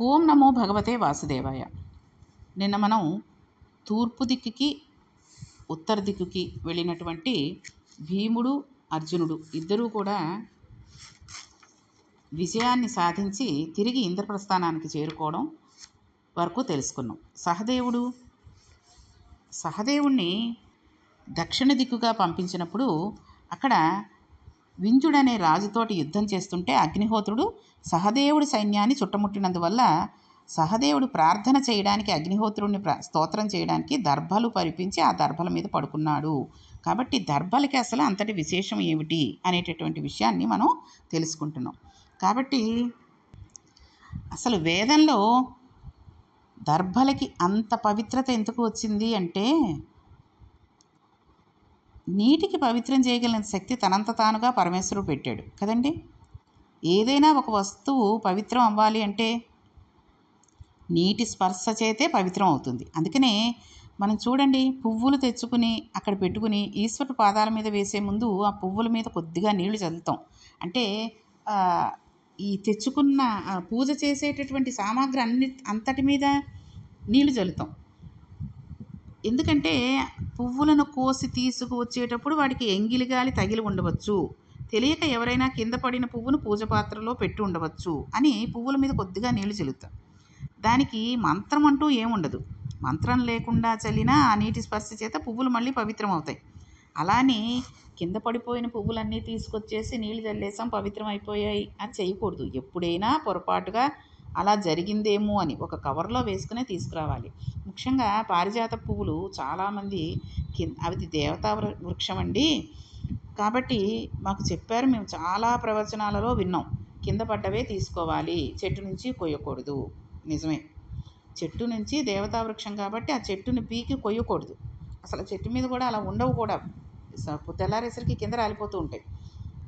ఓం నమో భగవతే వాసుదేవాయ. నిన్న మనం తూర్పు దిక్కుకి ఉత్తర దిక్కుకి వెళ్ళినటువంటి భీముడు అర్జునుడు ఇద్దరూ కూడా విజయాన్ని సాధించి తిరిగి ఇంద్రప్రస్థానానికి చేరుకోవడం వరకు తెలుసుకున్నాం. సహదేవుడు సహదేవుణ్ణి దక్షిణ దిక్కుగా పంపించినప్పుడు అక్కడ వింజుడనే రాజుతోటి యుద్ధం చేస్తుంటే అగ్నిహోత్రుడు సహదేవుడి సైన్యాన్ని చుట్టముట్టినందువల్ల సహదేవుడు ప్రార్థన చేయడానికి అగ్నిహోత్రుడిని స్తోత్రం చేయడానికి దర్భలు పరిపించి ఆ దర్భల మీద పడుకున్నాడు. కాబట్టి దర్భలకి అసలు అంతటి విశేషం ఏమిటి అనేటటువంటి విషయాన్ని మనం తెలుసుకుంటున్నాం. కాబట్టి అసలు వేదంలో దర్భలకి అంత పవిత్రత ఎందుకు వచ్చింది అంటే నీటికి పవిత్రం చేయగలిగిన శక్తి తనంత తానుగా పరమేశ్వరుడు పెట్టాడు. కదండి? ఏదైనా ఒక వస్తువు పవిత్రం అవ్వాలి అంటే నీటి స్పర్శ చేతే పవిత్రం అవుతుంది. అందుకనే మనం చూడండి పువ్వులు తెచ్చుకుని అక్కడ పెట్టుకుని ఈశ్వరుడు పాదాల మీద వేసే ముందు ఆ పువ్వుల మీద కొద్దిగా నీళ్ళు చల్లుతాం. అంటే ఈ తెచ్చుకున్న పూజ చేసేటటువంటి సామాగ్రి అన్ని అంతటి మీద నీళ్ళు చల్లుతాం. ఎందుకంటే పువ్వులను కోసి తీసుకువచ్చేటప్పుడు వాటికి ఎంగిలి గాలి తగిలి ఉండవచ్చు. తెలియక ఎవరైనా కింద పడిన పువ్వును పూజ పాత్రలో పెట్టి ఉండవచ్చు అని పువ్వుల మీద కొద్దిగా నీళ్ళు చల్లుతాం. దానికి మంత్రం అంటూ ఏముండదు. మంత్రం లేకుండా చల్లిన ఆ నీటి స్పర్శ చేత పువ్వులు మళ్ళీ పవిత్రం అవుతాయి అలానే కింద పడిపోయిన పువ్వులన్నీ తీసుకొచ్చేసి నీళ్ళు చల్లేసాం పవిత్రం అయిపోయాయి అని చేయకూడదు. ఎప్పుడైనా పొరపాటుగా అలా జరిగిందేమో అని ఒక కవర్లో వేసుకునే తీసుకురావాలి. ముఖ్యంగా పారిజాత పువ్వులు చాలామంది కింద అవి దేవతా వృక్షం అండి. కాబట్టి మాకు చెప్పారు మేము చాలా ప్రవచనాలలో విన్నాం. కింద పడ్డవే తీసుకోవాలి. చెట్టు నుంచి కొయ్యకూడదు. నిజమే. చెట్టు నుంచి దేవతా వృక్షం కాబట్టి ఆ చెట్టుని పీకి కొయ్యకూడదు. అసలు చెట్టు మీద కూడా అలా ఉండవు కూడా. తెల్లారేసరికి కింద రాలిపోతూ ఉంటాయి.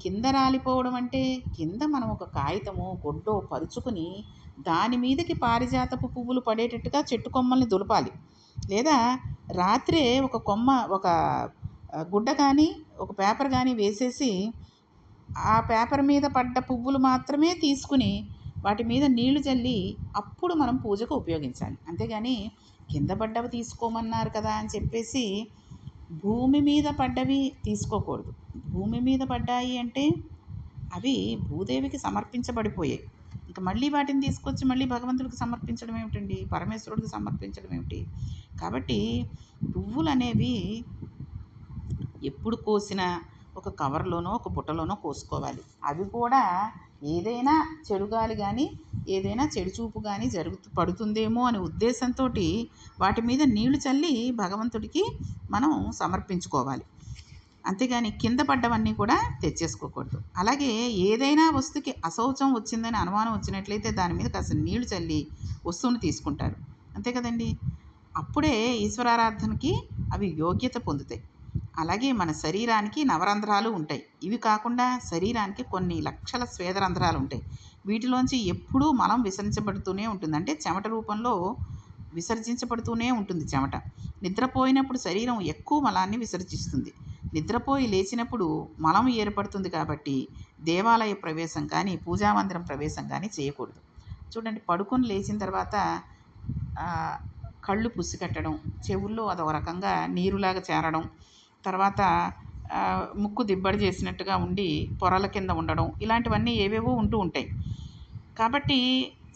కింద రాలిపోవడం అంటే కింద మనం ఒక కాగితము గుడ్డో పరుచుకుని దాని మీదకి పారిజాతపు పువ్వులు పడేటట్టుగా చెట్టు కొమ్మల్ని దులపాలి. లేదా రాత్రే ఒక కొమ్మ ఒక గుడ్డ కానీ ఒక పేపర్ కానీ వేసేసి ఆ పేపర్ మీద పడ్డ పువ్వులు మాత్రమే తీసుకుని వాటి మీద నీళ్ళు చల్లి అప్పుడు మనం పూజకు ఉపయోగించాలి. అంతేగాని కింద పడ్డవి తీసుకోమన్నారు కదా అని చెప్పేసి భూమి మీద పడ్డవి తీసుకోకూడదు. భూమి మీద పడ్డాయి అంటే అవి భూదేవికి సమర్పించబడిపోయాయి. ఇంకా మళ్ళీ వాటిని తీసుకొచ్చి మళ్ళీ భగవంతుడికి సమర్పించడం ఏమిటండి? పరమేశ్వరుడికి సమర్పించడం ఏమిటి? కాబట్టి పువ్వులు అనేవి ఎప్పుడు కోసినా ఒక కవర్లోనో ఒక బుట్టలోనో కోసుకోవాలి. అవి కూడా ఏదైనా చెడు గాలి కానీ ఏదైనా చెడు చూపు కానీ జరుగుతూ పడుతుందేమో అనే ఉద్దేశంతో వాటి మీద నీళ్ళు చల్లి భగవంతుడికి మనం సమర్పించుకోవాలి. అంతేగాని కింద పడ్డవన్నీ కూడా తెచ్చేసుకోకూడదు. అలాగే ఏదైనా వస్తువుకి అశౌచం వచ్చిందని అనుమానం వచ్చినట్లయితే దాని మీద కాస్త నీళ్ళు చల్లి వస్తువును తీసుకుంటారు. అంతే కదండి? అప్పుడే ఈశ్వరారాధనకి అవి యోగ్యత పొందుతాయి. అలాగే మన శరీరానికి నవరంధ్రాలు ఉంటాయి. ఇవి కాకుండా శరీరానికి కొన్ని లక్షల స్వేదరంధ్రాలు ఉంటాయి. వీటిలోంచి ఎప్పుడూ మలం విసర్జించబడుతూనే ఉంటుంది. అంటే చెమట రూపంలో విసర్జించబడుతూనే ఉంటుంది చెమట. నిద్రపోయినప్పుడు శరీరం ఎక్కువ మలాన్ని విసర్జిస్తుంది. నిద్రపోయి లేచినప్పుడు మలం ఏర్పడుతుంది కాబట్టి దేవాలయ ప్రవేశం కానీ పూజామందిరం ప్రవేశం కానీ చేయకూడదు. చూడండి పడుకొని లేచిన తర్వాత కళ్ళు పుసికట్టడం చెవుల్లో అదొక రకంగా నీరులాగా చేరడం తర్వాత ముక్కు దిబ్బడి చేసినట్టుగా ఉండి పొరల కింద ఉండడం ఇలాంటివన్నీ ఏవేవో ఉంటూ ఉంటాయి. కాబట్టి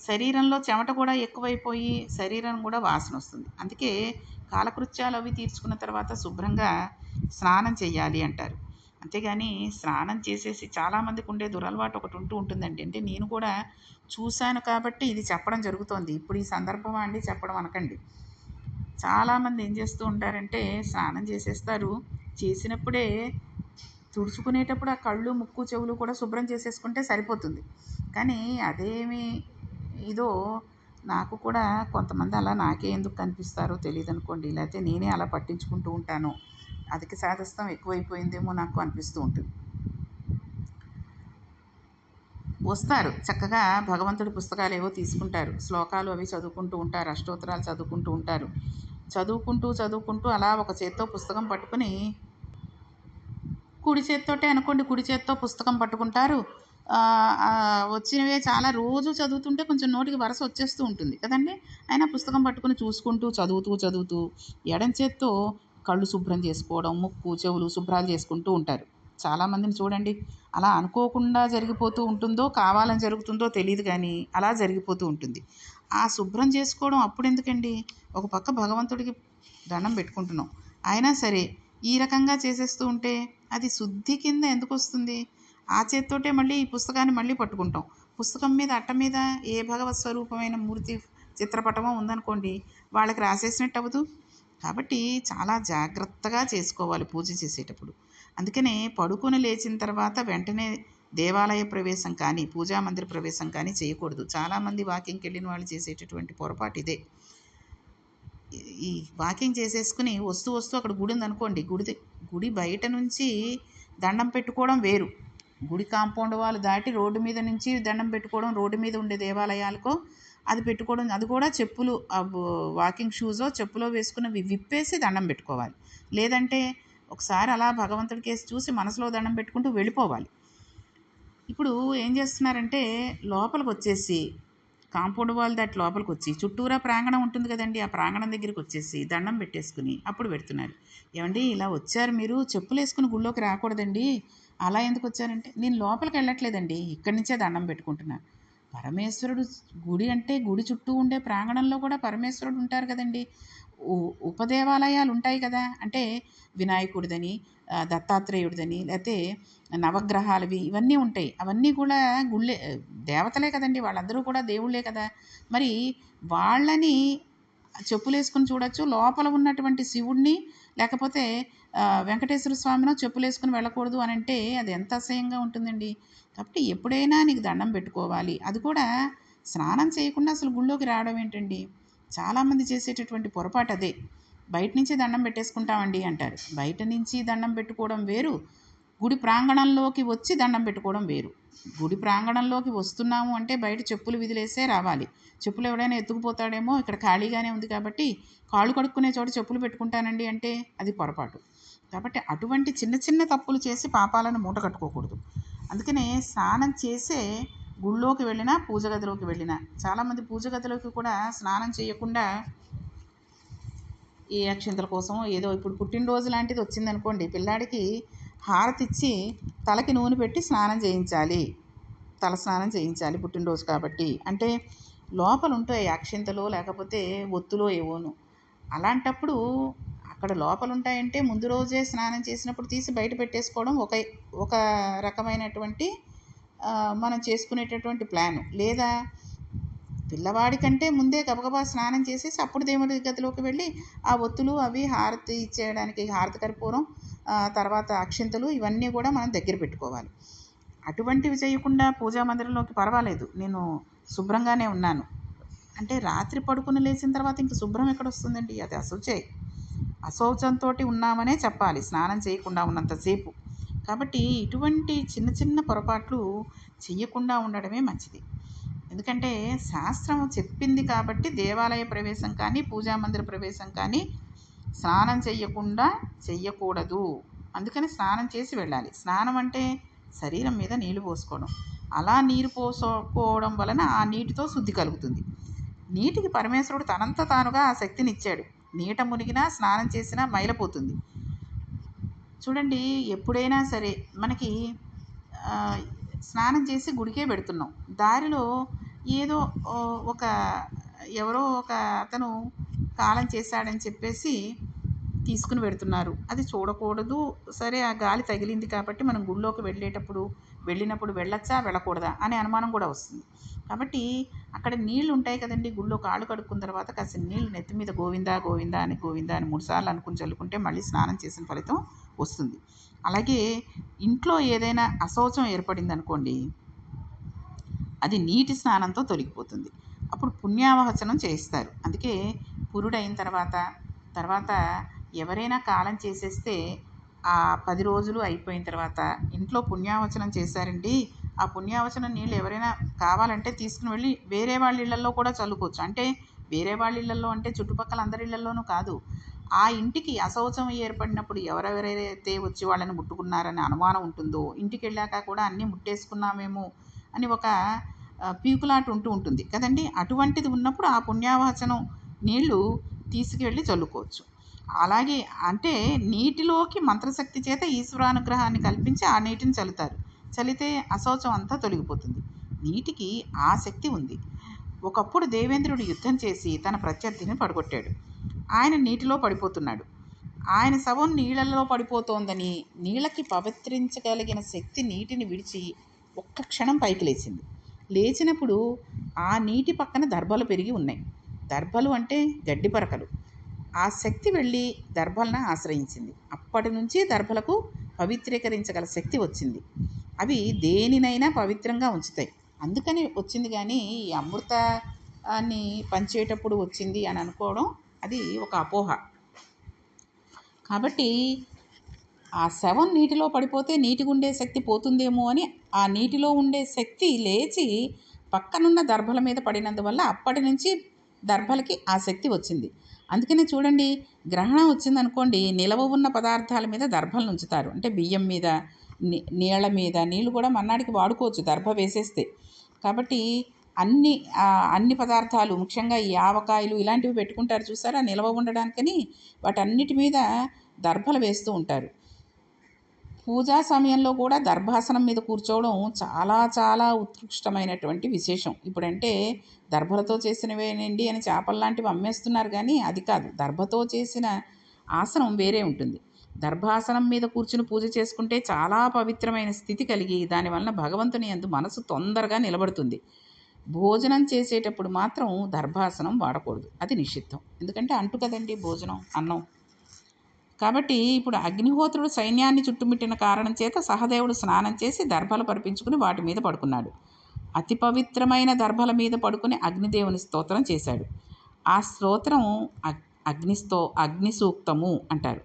శరీరంలో చెమట కూడా ఎక్కువైపోయి శరీరం కూడా వాసన వస్తుంది. అందుకే కాలకృత్యాలు అవి తీర్చుకున్న తర్వాత శుభ్రంగా స్నానం చేయాలి అంటారు. అంతేగాని స్నానం చేసేసి చాలామందికి ఉండే దురలవాటు ఒకటి ఉంటూ ఉంటుందండి. అంటే నేను కూడా చూశాను కాబట్టి ఇది చెప్పడం జరుగుతోంది. ఇప్పుడు ఈ సందర్భం అండి చెప్పడం అనకండి. చాలామంది ఏం చేస్తూ ఉంటారంటే స్నానం చేసేస్తారు. చేసినప్పుడే తుడుచుకునేటప్పుడు ఆ కళ్ళు ముక్కు చెవులు కూడా శుభ్రం చేసేసుకుంటే సరిపోతుంది. కానీ అదేమి ఇదో నాకు కూడా కొంతమంది అలా నాకే ఎందుకు కనిపిస్తారో తెలియదు అనుకోండి లేకపోతే నేనే అలా పట్టించుకుంటూ ఉంటాను. అధిక సాధస్తం ఎక్కువైపోయిందేమో నాకు అనిపిస్తూ ఉంటుంది. వస్తారు. చక్కగా భగవంతుడి పుస్తకాలు ఏవో తీసుకుంటారు. శ్లోకాలు అవి చదువుకుంటూ ఉంటారు. అష్టోత్తరాలు చదువుకుంటూ ఉంటారు. చదువుకుంటూ చదువుకుంటూ అలా ఒక చేత్తో పుస్తకం పట్టుకుని కుడి చేత్తోటే అనుకోండి కుడి చేత్తో పుస్తకం పట్టుకుంటారు. వచ్చినవే చాలా రోజు చదువుతుంటే కొంచెం నోటికి వరస వచ్చేస్తూ ఉంటుంది కదండి. అయినా పుస్తకం పట్టుకుని చూసుకుంటూ చదువుతూ చదువుతూ ఎడం చేత్తో కళ్ళు శుభ్రం చేసుకోవడం ముక్కు చెవులు శుభ్రాలు చేసుకుంటూ ఉంటారు. చాలామందిని చూడండి అలా అనుకోకుండా జరిగిపోతూ ఉంటుందో కావాలని జరుగుతుందో తెలియదు కానీ అలా జరిగిపోతూ ఉంటుంది. ఆ శుభ్రం చేసుకోవడం అప్పుడు ఎందుకండి ఒక పక్క భగవంతుడికి దండం పెట్టుకుంటున్నాం. అయినా సరే ఈ రకంగా చేసేస్తూ ఉంటే అది శుద్ధి కింద ఎందుకు వస్తుంది ఆ చేత్తోటే మళ్ళీ ఈ పుస్తకాన్ని మళ్ళీ పట్టుకుంటాం. పుస్తకం మీద అట్ట మీద ఏ భగవత్ స్వరూపమైన మూర్తి చిత్రపటమో ఉందనుకోండి వాళ్ళకి రాసేసినట్టు అవ్వదు. కాబట్టి చాలా జాగ్రత్తగా చేసుకోవాలి పూజ చేసేటప్పుడు. అందుకనే పడుకొని లేచిన తర్వాత వెంటనే దేవాలయ ప్రవేశం కానీ పూజా మందిర ప్రవేశం కానీ చేయకూడదు. చాలామంది వాకింగ్కి వెళ్ళిన వాళ్ళు చేసేటటువంటి పొరపాటు ఇదే. ఈ- వాకింగ్ చేసేసుకుని వస్తూ వస్తూ అక్కడ గుడి ఉందనుకోండి గుడి గుడి బయట నుంచి దండం పెట్టుకోవడం వేరు. గుడి కాంపౌండ్ వాళ్ళు దాటి రోడ్డు మీద నుంచి దండం పెట్టుకోవడం రోడ్డు మీద ఉండే దేవాలయాలకో అది పెట్టుకోవడం అది కూడా చెప్పులు వాకింగ్ షూజో చెప్పులో వేసుకున్నవి విప్పేసి దండం పెట్టుకోవాలి. లేదంటే ఒకసారి అలా భగవంతుడి కేసు చూసి మనసులో దండం పెట్టుకుంటూ వెళ్ళిపోవాలి. ఇప్పుడు ఏం చేస్తున్నారంటే లోపలికి వచ్చేసి కాంపౌండ్ వాల్ దాటి లోపలికి వచ్చి చుట్టూరా ప్రాంగణం ఉంటుంది కదండి ఆ ప్రాంగణం దగ్గరికి వచ్చేసి దండం పెట్టేసుకుని అప్పుడు పెడుతున్నారు. ఏమండి ఇలా వచ్చారు మీరు చెప్పులు వేసుకుని గుళ్ళోకి రాకూడదండి. అలా ఎందుకు వచ్చారంటే నేను లోపలికి వెళ్ళట్లేదండి ఇక్కడి నుంచే దండం పెట్టుకుంటున్నాను. పరమేశ్వరుడు గుడి అంటే గుడి చుట్టూ ఉండే ప్రాంగణంలో కూడా పరమేశ్వరుడు ఉంటారు కదండి. ఉపదేవాలయాలు ఉంటాయి కదా. అంటే వినాయకుడిదని దత్తాత్రేయుడిదని లేకపోతే నవగ్రహాలవి ఇవన్నీ ఉంటాయి. అవన్నీ కూడా గుళ్ళే దేవతలే కదండి. వాళ్ళందరూ కూడా దేవుళ్ళే కదా. మరి వాళ్ళని చెప్పులేసుకుని చూడొచ్చు. లోపల ఉన్నటువంటి శివుడిని లేకపోతే వెంకటేశ్వర స్వామినో చెప్పులు వేసుకుని వెళ్ళకూడదు అని అంటే అది ఎంత అసహ్యంగా ఉంటుందండి. కాబట్టి ఎప్పుడైనా నీకు దండం పెట్టుకోవాలి. అది కూడా స్నానం చేయకుండా అసలు గుళ్ళోకి రావడం ఏంటండి? చాలామంది చేసేటటువంటి పొరపాటు అదే. బయట నుంచి దండం పెట్టేసుకుంటామండి అంటారు. బయట నుంచి దండం పెట్టుకోవడం వేరు. గుడి ప్రాంగణంలోకి వచ్చి దండం పెట్టుకోవడం వేరు. గుడి ప్రాంగణంలోకి వస్తున్నాము అంటే బయట చెప్పులు విదిలేసే రావాలి. చెప్పులు ఎవడైనా ఎత్తుకుపోతాడేమో ఇక్కడ ఖాళీగానే ఉంది కాబట్టి కాళ్ళు కడుక్కునే చోట చెప్పులు పెట్టుకుంటానండి అంటే అది పొరపాటు. కాబట్టి అటువంటి చిన్న చిన్న తప్పులు చేసి పాపాలను మూట కట్టుకోకూడదు. అందుకనే స్నానం చేసే గుళ్ళోకి వెళ్ళినా పూజ గదిలోకి వెళ్ళినా. చాలామంది పూజ గదిలోకి కూడా స్నానం చేయకుండా ఈ అక్షింతల కోసం ఏదో ఇప్పుడు పుట్టినరోజు లాంటిది వచ్చిందనుకోండి పిల్లాడికి హారతి ఇచ్చి తలకి నూనె పెట్టి స్నానం చేయించాలి. తల స్నానం చేయించాలి పుట్టినరోజు కాబట్టి. అంటే లోపల ఉంటాయి అక్షింతలో లేకపోతే ఒత్తులో ఏవోను. అలాంటప్పుడు అక్కడ లోపల ఉంటాయంటే ముందు రోజే స్నానం చేసినప్పుడు తీసి బయట పెట్టేసుకోవడం ఒక ఒక రకమైనటువంటి మనం చేసుకునేటటువంటి ప్లాను. లేదా పిల్లవాడి కంటే ముందే గబగబా స్నానం చేసేసి అప్పుడు దేవుడి గదిలోకి వెళ్ళి ఆ ఒత్తులు అవి హారతి ఇచ్చేయడానికి హారతి కర్పూరం తర్వాత అక్షింతలు ఇవన్నీ కూడా మనం దగ్గర పెట్టుకోవాలి. అటువంటివి చేయకుండా పూజా మందిరంలోకి పర్వాలేదు. నేను శుభ్రంగానే ఉన్నాను. అంటే రాత్రి పడుకుని లేచిన తర్వాత ఇంక శుభ్రం ఎక్కడ వస్తుందండి అది అశుచే. అశౌచంతో ఉన్నామనే చెప్పాలి. స్నానం చేయకుండా ఉన్నంతసేపు కాబట్టి ఇటువంటి చిన్న చిన్న పొరపాట్లు చెయ్యకుండా ఉండడమే మంచిది. ఎందుకంటే శాస్త్రం చెప్పింది కాబట్టి దేవాలయ ప్రవేశం కానీ పూజా మందిర ప్రవేశం కానీ స్నానం చెయ్యకుండా చెయ్యకూడదు. అందుకని స్నానం చేసి వెళ్ళాలి. స్నానం అంటే శరీరం మీద నీళ్ళు పోసుకోవడం. అలా నీరు పోసుకోవడం వలన ఆ నీటితో శుద్ధి కలుగుతుంది. నీటికి పరమేశ్వరుడు తనంత తానుగా ఆ శక్తిని ఇచ్చాడు నీట మునిగినా స్నానం చేసినా మైలపోతుంది. చూడండి ఎప్పుడైనా సరే మనకి స్నానం చేసి గుడికే పెడుతున్నాం. దారిలో ఏదో ఒక ఎవరో ఒక అతను కాలం చేశాడని చెప్పేసి తీసుకుని పెడుతున్నారు. అది చూడకూడదు. సరే ఆ గాలి తగిలింది కాబట్టి మనం గుళ్ళోకి వెళ్ళేటప్పుడు వెళ్ళినప్పుడు వెళ్ళొచ్చా వెళ్ళకూడదా అనే అనుమానం కూడా వస్తుంది. కాబట్టి అక్కడ నీళ్ళు ఉంటాయి కదండి గుళ్ళో కాళ్ళు కడుక్కున్న తర్వాత కాస్త నీళ్ళు నెత్తి మీద గోవిందా గోవిందా అని గోవిందా అని మూడుసార్లు అనుకుని చల్లుకుంటే మళ్ళీ స్నానం చేసిన ఫలితం వస్తుంది. అలాగే ఇంట్లో ఏదైనా అశౌచం ఏర్పడింది అనుకోండి అది నీటి స్నానంతో తొలగిపోతుంది. అప్పుడు పుణ్యావహచనం చేయిస్తారు. అందుకే పురుడైన తర్వాత తర్వాత ఎవరైనా కాలం చేసేస్తే ఆ పది రోజులు అయిపోయిన తర్వాత ఇంట్లో పుణ్యావచనం చేశారండి ఆ పుణ్యావచనం నీళ్ళు ఎవరైనా కావాలంటే తీసుకుని వెళ్ళి వేరే వాళ్ళ ఇళ్ళల్లో కూడా చల్లుకోవచ్చు. అంటే వేరే వాళ్ళ ఇళ్ళల్లో అంటే చుట్టుపక్కల అందరి ఇళ్ళల్లోనూ కాదు. ఆ ఇంటికి అశౌచం ఏర్పడినప్పుడు ఎవరెవరైతే వచ్చి వాళ్ళని ముట్టుకున్నారని అనుమానం ఉంటుందో ఇంటికి వెళ్ళాక కూడా అన్నీ ముట్టేసుకున్నామేమో అని ఒక పీకులాట ఉంటూ ఉంటుంది. కదండి? అటువంటిది ఉన్నప్పుడు ఆ పుణ్యావాచనం నీళ్ళు తీసుకెళ్ళి చల్లుకోవచ్చు. అలాగే అంటే నీటిలోకి మంత్రశక్తి చేత ఈశ్వరానుగ్రహాన్ని కల్పించి ఆ నీటిని చల్లుతారు. చలితే అశౌచం అంతా తొలగిపోతుంది. నీటికి ఆ శక్తి ఉంది. ఒకప్పుడు దేవేంద్రుడు యుద్ధం చేసి తన ప్రత్యర్థిని పడగొట్టాడు. ఆయన నీటిలో పడిపోతున్నాడు. ఆయన శవం నీళ్ళలో పడిపోతోందని నీళ్ళకి పవిత్రించగలిగిన శక్తి నీటిని విడిచి ఒక్క క్షణం పైకి లేచింది. లేచినప్పుడు ఆ నీటి పక్కన దర్భలు పెరిగి ఉన్నాయి. దర్భలు అంటే గడ్డి పరకలు. ఆ శక్తి వెళ్ళి దర్భలను ఆశ్రయించింది. అప్పటి నుంచి దర్భలకు పవిత్రీకరించగల శక్తి వచ్చింది. అవి దేనినైనా పవిత్రంగా ఉంచుతాయి. అందుకని వచ్చింది కానీ ఈ అమృతాన్ని పంచేటప్పుడు వచ్చింది అని అనుకోవడం అది ఒక అపోహ. కాబట్టి ఆ శవం నీటిలో పడిపోతే నీటికి ఉండే శక్తి పోతుందేమో అని ఆ నీటిలో ఉండే శక్తి లేచి పక్కనున్న దర్భల మీద పడినందువల్ల అప్పటి నుంచి దర్భలకి ఆ శక్తి వచ్చింది. అందుకనే చూడండి గ్రహణం వచ్చిందనుకోండి నిలవ ఉన్న పదార్థాల మీద దర్భలను ఉంచుతారు. అంటే బియ్యం మీద నీ- నీళ్ళ మీద నీళ్ళు కూడా మన్నాడికి వాడుకోవచ్చు దర్భ వేసేస్తే. కాబట్టి అన్ని అన్ని పదార్థాలు ముఖ్యంగా ఈ ఆవకాయలు ఇలాంటివి పెట్టుకుంటారు చూసారా? నిల్వ ఉండడానికని వాటన్నిటి మీద దర్భలు వేస్తూ ఉంటారు. పూజా సమయంలో కూడా దర్భాసనం మీద కూర్చోవడం చాలా చాలా ఉత్కృష్టమైనటువంటి విశేషం. ఇప్పుడంటే దర్భలతో చేసినవేనండి అని చేపల్లాంటివి అమ్మేస్తున్నారు కానీ అది కాదు. దర్భతో చేసిన ఆసనం వేరే ఉంటుంది. దర్భాసనం మీద కూర్చుని పూజ చేసుకుంటే చాలా పవిత్రమైన స్థితి కలిగి దానివలన భగవంతుని యందు మనసు తొందరగా నిలబడుతుంది. భోజనం చేసేటప్పుడు మాత్రం దర్భాసనం వాడకూడదు. అది నిషిద్ధం. ఎందుకంటే అంటు కదండి భోజనం అన్నం. కాబట్టి ఇప్పుడు అగ్నిహోత్రుడు సైన్యాన్ని చుట్టుముట్టిన కారణం చేత సహదేవుడు స్నానం చేసి దర్భలు పరిపించుకుని వాటి మీద పడుకున్నాడు. అతి పవిత్రమైన దర్భల మీద పడుకుని అగ్నిదేవుని స్తోత్రం చేశాడు. ఆ స్తోత్రం అగ్- అగ్నిస్తో అగ్ని సూక్తము అంటారు.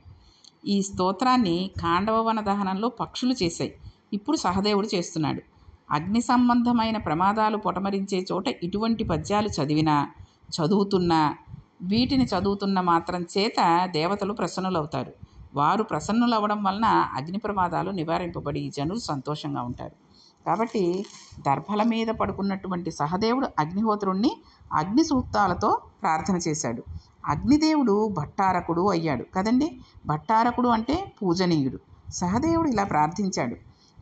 ఈ స్తోత్రాన్ని కాండవవన దహనంలో పక్షులు చేశాయి. ఇప్పుడు సహదేవుడు చేస్తున్నాడు. అగ్ని సంబంధమైన ప్రమాదాలు పొటమరించే చోట ఇటువంటి పద్యాలు చదివినా చదువుతున్నా వీటిని చదువుతున్న మాత్రం చేత దేవతలు ప్రసన్నులవుతారు. వారు ప్రసన్నులవ్వడం వలన అగ్ని ప్రమాదాలు నివారింపబడి జనులు సంతోషంగా ఉంటారు. కాబట్టి దర్భల మీద పడుకున్నటువంటి సహదేవుడు అగ్నిహోత్రుణ్ణి అగ్ని సూక్తాలతో ప్రార్థన చేశాడు. అగ్నిదేవుడు భట్టారకుడు అయ్యాడు కదండి? భట్టారకుడు అంటే పూజనీయుడు. సహదేవుడు ఇలా ప్రార్థించాడు.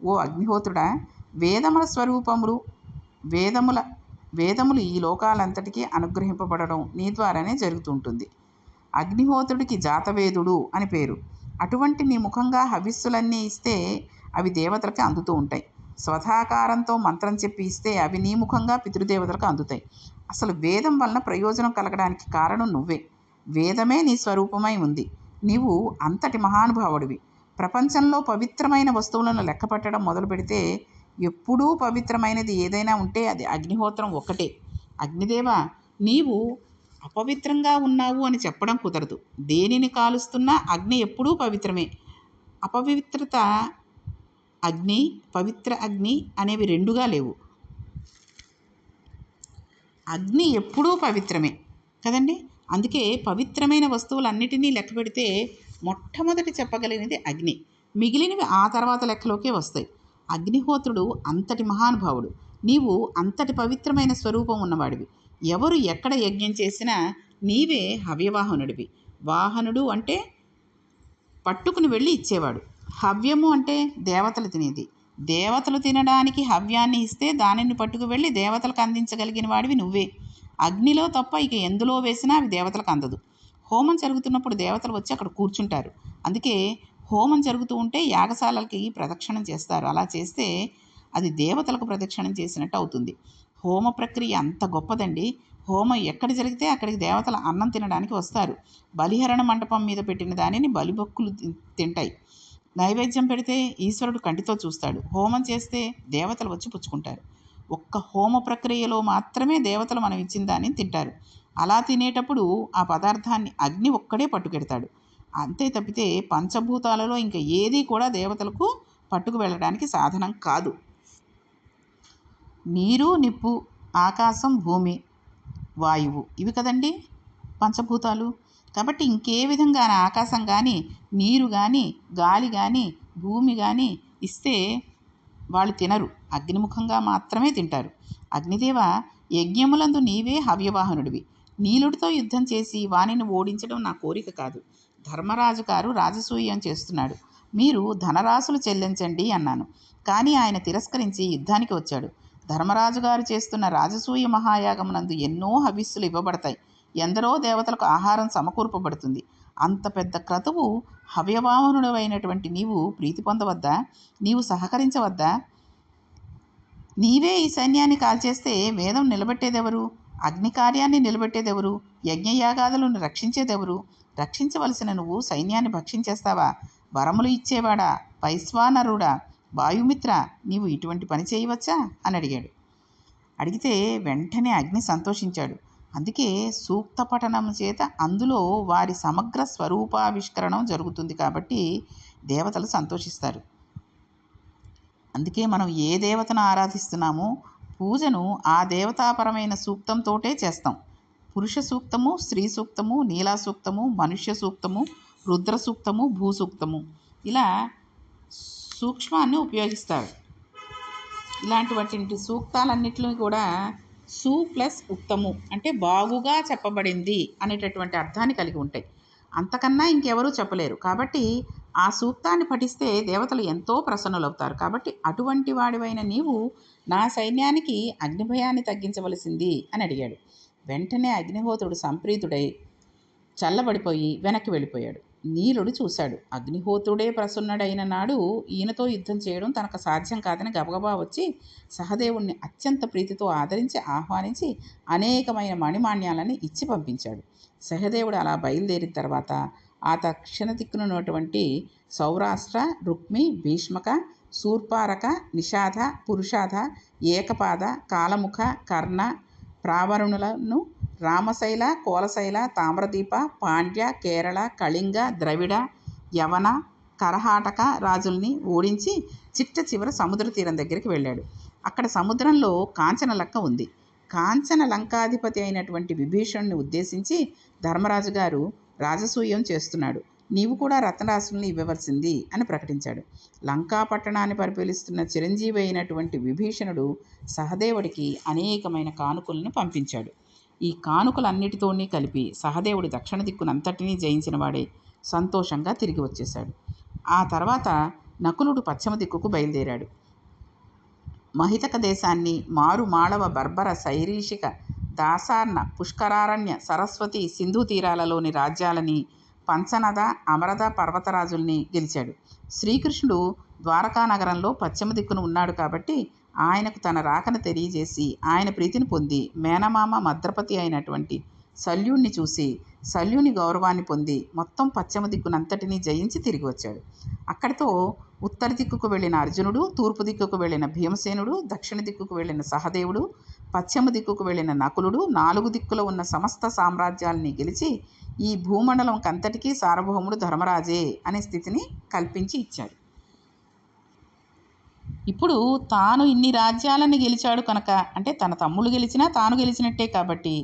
ఓ అగ్నిహోత్రుడా వేదముల స్వరూపములు వేదముల వేదములు ఈ లోకాలంతటికీ అనుగ్రహింపబడడం నీ ద్వారానే జరుగుతుంటుంది. అగ్నిహోత్రుడికి జాతవేదుడు అని పేరు. అటువంటి నీ ముఖంగా హవిస్సులన్నీ ఇస్తే అవి దేవతలకు అందుతూ ఉంటాయి. స్వధాకారంతో మంత్రం చెప్పి ఇస్తే అవి నీ ముఖంగా పితృదేవతలకు అందుతాయి. అసలు వేదం వలన ప్రయోజనం కలగడానికి కారణం నువ్వే. వేదమే నీ స్వరూపమై ఉంది. నీవు అంతటి మహానుభావుడివి. ప్రపంచంలో పవిత్రమైన వస్తువులను లెక్కపట్టడం మొదలు పెడితే ఎప్పుడూ పవిత్రమైనది ఏదైనా ఉంటే అది అగ్నిహోత్రం ఒక్కటే. అగ్నిదేవ నీవు అపవిత్రంగా ఉన్నావు అని చెప్పడం కుదరదు. దేనిని కాలుస్తున్నా అగ్ని ఎప్పుడూ పవిత్రమే. అపవిత్రత అగ్ని పవిత్ర అగ్ని అనేవి రెండుగా లేవు. అగ్ని ఎప్పుడూ పవిత్రమే కదండి? అందుకే పవిత్రమైన వస్తువులన్నిటినీ లెక్క పెడితే మొట్టమొదటి చెప్పగలిగినది అగ్ని. మిగిలినవి ఆ తర్వాత లెక్కలోకే వస్తాయి. అగ్నిహోత్రుడు అంతటి మహానుభావుడు. నీవు అంతటి పవిత్రమైన స్వరూపం ఉన్నవాడివి. ఎవరు ఎక్కడ యజ్ఞం చేసినా నీవే హవ్యవాహనుడివి. వాహనుడు అంటే పట్టుకుని వెళ్ళి ఇచ్చేవాడు. హవ్యము అంటే దేవతలు తినేది. దేవతలు తినడానికి హవ్యాన్ని ఇస్తే దానిని పట్టుకు వెళ్ళి దేవతలకు అందించగలిగిన వాడివి నువ్వే. అగ్నిలో తప్ప ఇక ఎందులో వేసినా అవి దేవతలకు అందదు. హోమం జరుగుతున్నప్పుడు దేవతలు వచ్చి అక్కడ కూర్చుంటారు. అందుకే హోమం జరుగుతూ ఉంటే యాగశాలలకి ప్రదక్షిణం చేస్తారు. అలా చేస్తే అది దేవతలకు ప్రదక్షిణం చేసినట్టు అవుతుంది. హోమ ప్రక్రియ అంత గొప్పదండి. హోమం ఎక్కడ జరిగితే అక్కడికి దేవతలు అన్నం తినడానికి వస్తారు. బలిహరణ మండపం మీద పెట్టిన దానిని బలిభక్కులు తి- తింటాయి. నైవేద్యం పెడితే ఈశ్వరుడు కంటితో చూస్తాడు. హోమం చేస్తే దేవతలు వచ్చి పుచ్చుకుంటారు. ఒక్క హోమ ప్రక్రియలో మాత్రమే దేవతలు మనం ఇచ్చిన దాన్ని తింటారు. అలా తినేటప్పుడు ఆ పదార్థాన్ని అగ్ని ఒక్కడే పట్టుకెడతాడు. అంతే తప్పితే పంచభూతాలలో ఇంకా ఏది కూడా దేవతలకు పట్టుకు వెళ్ళడానికి సాధనం కాదు. నీరు నిప్పు ఆకాశం భూమి వాయువు ఇవి కదండి పంచభూతాలు. కాబట్టి ఇంకే విధంగా ఆకాశం కానీ నీరు కానీ గాలి కానీ భూమి కానీ ఇస్తే వాళ్ళు తినరు. అగ్నిముఖంగా మాత్రమే తింటారు. అగ్నిదేవ యజ్ఞములందు నీవే హవ్యవాహనుడివి. నీలుడితో యుద్ధం చేసి వాణిని ఓడించడం నా కోరిక కాదు. ధర్మరాజు గారు రాజసూయం చేస్తున్నాడు. మీరు ధనరాశులు చెల్లించండి అన్నాను. కానీ ఆయన తిరస్కరించి యుద్ధానికి వచ్చాడు. ధర్మరాజు గారు చేస్తున్న రాజసూయ మహాయాగమునందు ఎన్నో హవిస్సులు ఇవ్వబడతాయి. ఎందరో దేవతలకు ఆహారం సమకూర్పబడుతుంది. అంత పెద్ద క్రతువు హవ్యభావనుడమైనటువంటి నీవు ప్రీతి పొందవద్దా? నీవు సహకరించవద్దా? నీవే ఈ సైన్యాన్ని కాల్చేస్తే వేదం నిలబెట్టేదెవరు? అగ్ని కార్యాన్ని నిలబెట్టేదెవరు? యజ్ఞయాగాదులను రక్షించేదెవరు? రక్షించవలసిన నువ్వు సైన్యాన్ని భక్షించేస్తావా? వరములు ఇచ్చేవాడా? వైశ్వానరుడా వాయుమిత్ర నీవు ఇటువంటి పని చేయవచ్చా? అని అడిగాడు. అడిగితే వెంటనే అగ్ని సంతోషించాడు. అందుకే సూక్త పఠనం చేత అందులో వారి సమగ్ర స్వరూపావిష్కరణం జరుగుతుంది కాబట్టి దేవతలు సంతోషిస్తారు. అందుకే మనం ఏ దేవతను ఆరాధిస్తున్నామో పూజను ఆ దేవతాపరమైన సూక్తంతోటే చేస్తాం. పురుష సూక్తము స్త్రీ సూక్తము నీలా సూక్తము మనుష్య సూక్తము రుద్ర సూక్తము భూ సూక్తము. ఇలా సూక్ష్మాన్ని ఉపయోగిస్తారు. ఇలాంటివంటి సూక్తాలన్నింటినీ కూడా సు ప్లస్ ఉత్తము అంటే బాగుగా చెప్పబడింది అనేటటువంటి అర్థాన్ని కలిగి ఉంటాయి. అంతకన్నా ఇంకెవరూ చెప్పలేరు. కాబట్టి ఆ సూక్తాన్ని పఠిస్తే దేవతలు ఎంతో ప్రసన్నులవుతారు. కాబట్టి అటువంటి వాడివైన నీవు నా సైన్యానికి అగ్నిభయాన్ని తగ్గించవలసింది అని అడిగాడు. వెంటనే అగ్నిహోత్రుడు సంప్రీతుడై చల్లబడిపోయి వెనక్కి వెళ్ళిపోయాడు. నీలుడు చూశాడు. అగ్నిహోత్రుడే ప్రసన్నుడైన నాడు ఈయనతో యుద్ధం చేయడం తనకు సాధ్యం కాదని గబగబా వచ్చి సహదేవుణ్ణి అత్యంత ప్రీతితో ఆదరించి ఆహ్వానించి అనేకమైన మణిమాన్యాలని ఇచ్చి పంపించాడు. సహదేవుడు అలా బయలుదేరిన తర్వాత ఆ తక్షణ దిక్కునున్నటువంటి సౌరాష్ట్ర రుక్మి భీష్మక శూర్పారక నిషాధ పురుషాధ ఏకపాద కాలముఖ కర్ణ ప్రావరుణులను రామశైల కోలశైల తామ్రదీప పాండ్య కేరళ కళింగ ద్రవిడ యవన కరహాటక రాజుల్ని ఓడించి చిట్ట చివర సముద్ర తీరం దగ్గరికి వెళ్ళాడు. అక్కడ సముద్రంలో కాంచన లక్క ఉంది. కాంచన లంకాధిపతి అయినటువంటి విభీషణుని ఉద్దేశించి ధర్మరాజు గారు రాజసూయం చేస్తున్నాడు. నీవు కూడా రత్నరాశుల్ని ఇవ్వవలసింది అని ప్రకటించాడు. లంకా పట్టణాన్ని పరిపాలిస్తున్న చిరంజీవి అయినటువంటి విభీషణుడు సహదేవుడికి అనేకమైన కానుకలను పంపించాడు. ఈ కానుకలన్నిటితోనే కలిపి సహదేవుడు దక్షిణ దిక్కునంతటినీ జయించిన వాడే సంతోషంగా తిరిగి వచ్చేశాడు. ఆ తర్వాత నకులుడు పశ్చిమ దిక్కుకు బయలుదేరాడు. మహితక దేశాన్ని మారు మాళవ బర్బర శైరీషిక దాసార్ణ పుష్కరారణ్య సరస్వతి సింధు తీరాలలోని రాజ్యాలని పంచనద అమరద పర్వతరాజుల్ని గెలిచాడు. శ్రీకృష్ణుడు ద్వారకా నగరంలో పశ్చిమ దిక్కున ఉన్నాడు కాబట్టి ఆయనకు తన రాకను తెలియజేసి ఆయన ప్రీతిని పొంది మేనమామ మద్రపతి అయినటువంటి శల్యుణ్ణి చూసి శల్యుని గౌరవాన్ని పొంది మొత్తం పశ్చిమ దిక్కునంతటినీ జయించి తిరిగి వచ్చాడు. అక్కడితో ఉత్తర దిక్కుకు వెళ్ళిన అర్జునుడు తూర్పు దిక్కుకు వెళ్ళిన భీమసేనుడు దక్షిణ దిక్కుకు వెళ్ళిన సహదేవుడు పశ్చిమ దిక్కుకు వెళ్ళిన నకులుడు నాలుగు దిక్కులో ఉన్న సమస్త సామ్రాజ్యాల్ని గెలిచి ఈ భూమండలం కంతటికీ సార్వభౌముడు ధర్మరాజే అనే స్థితిని కల్పించి ఇచ్చాడు. ఇప్పుడు తాను ఇన్ని రాజ్యాలను గెలిచాడు కనుక అంటే తన తమ్ముడు గెలిచినా తాను గెలిచినట్టే కాబట్టి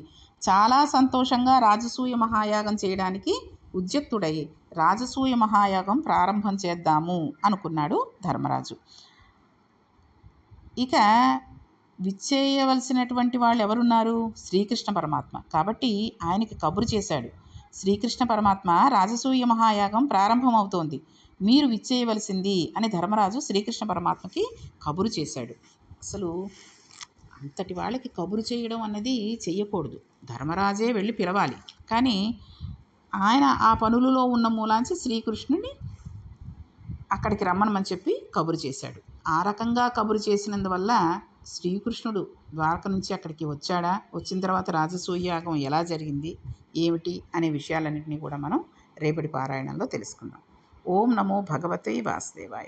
చాలా సంతోషంగా రాజసూయ మహాయాగం చేయడానికి ఉద్యుక్తుడై రాజసూయ మహాయాగం ప్రారంభం చేద్దాము అనుకున్నాడు ధర్మరాజు. ఇక విచ్చేయవలసినటువంటి వాళ్ళు ఎవరున్నారు శ్రీకృష్ణ పరమాత్మ. కాబట్టి ఆయనకి కబురు చేశాడు. శ్రీకృష్ణ పరమాత్మ రాజసూయ మహాయాగం ప్రారంభమవుతోంది. మీరు విచ్చేయవలసింది అని ధర్మరాజు శ్రీకృష్ణ పరమాత్మకి కబురు చేశాడు. అసలు అంతటి వాళ్ళకి కబురు చేయడం అన్నది చెయ్యకూడదు. ధర్మరాజే వెళ్ళి పిలవాలి. కానీ ఆయన ఆ పనులలో ఉన్న మూలాంచి శ్రీకృష్ణుని అక్కడికి రమ్మనమని చెప్పి కబురు చేశాడు. ఆ రకంగా కబురు చేసినందువల్ల శ్రీకృష్ణుడు ద్వారక నుంచి అక్కడికి వచ్చాడా? వచ్చిన తర్వాత రాజసూయాగం ఎలా జరిగింది? ఏమిటి? అనే విషయాలన్నింటినీ కూడా మనం రేపటి పారాయణంలో తెలుసుకుందాం. ఓం నమో భగవతే వాసుదేవాయ.